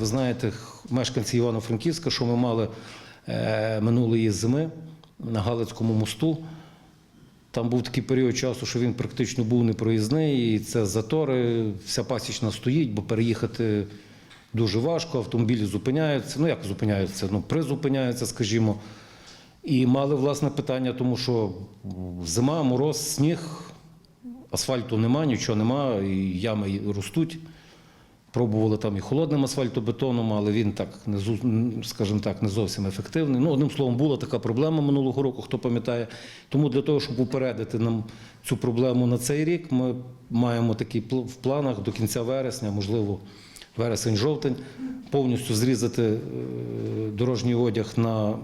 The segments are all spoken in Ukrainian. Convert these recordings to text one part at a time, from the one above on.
Ви знаєте, мешканці Івано-Франківська, що ми мали е, минулої зими на Галицькому мосту. Там був такий період часу, що він практично був непроїзний, і це затори, вся пасічна стоїть, бо переїхати дуже важко, автомобілі зупиняються. Ну як зупиняються? Ну, призупиняються, скажімо. І мали власне питання, тому що зима, мороз, сніг, асфальту нема, нічого нема, і ями ростуть. Пробували там і холодним асфальтобетоном, але він так не скажімо так, не зовсім ефективний. Ну, одним словом, була така проблема минулого року, хто пам'ятає. Тому для того, щоб упередити нам цю проблему на цей рік, ми маємо пл- в планах до кінця вересня, можливо, вересень-жовтень, повністю зрізати е, дорожній одяг на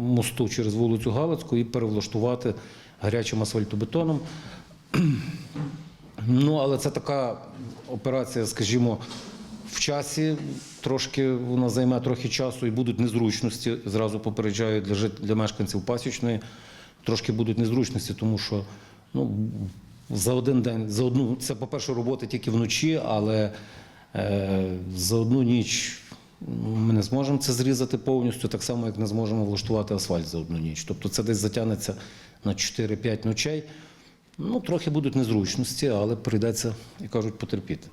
мосту через вулицю Галицьку і перевлаштувати гарячим асфальтобетоном. Ну, але це така операція, скажімо, в часі. Трошки вона займе трохи часу і будуть незручності. Зразу попереджаю для жит... для мешканців пасічної. Трошки будуть незручності, тому що ну, за один день, за одну, це, по-перше, робота тільки вночі, але е, за одну ніч ну, ми не зможемо це зрізати повністю, так само, як не зможемо влаштувати асфальт за одну ніч. Тобто це десь затягнеться на 4-5 ночей. Ну, трохи будуть незручності, але прийдеться, як кажуть, потерпіти.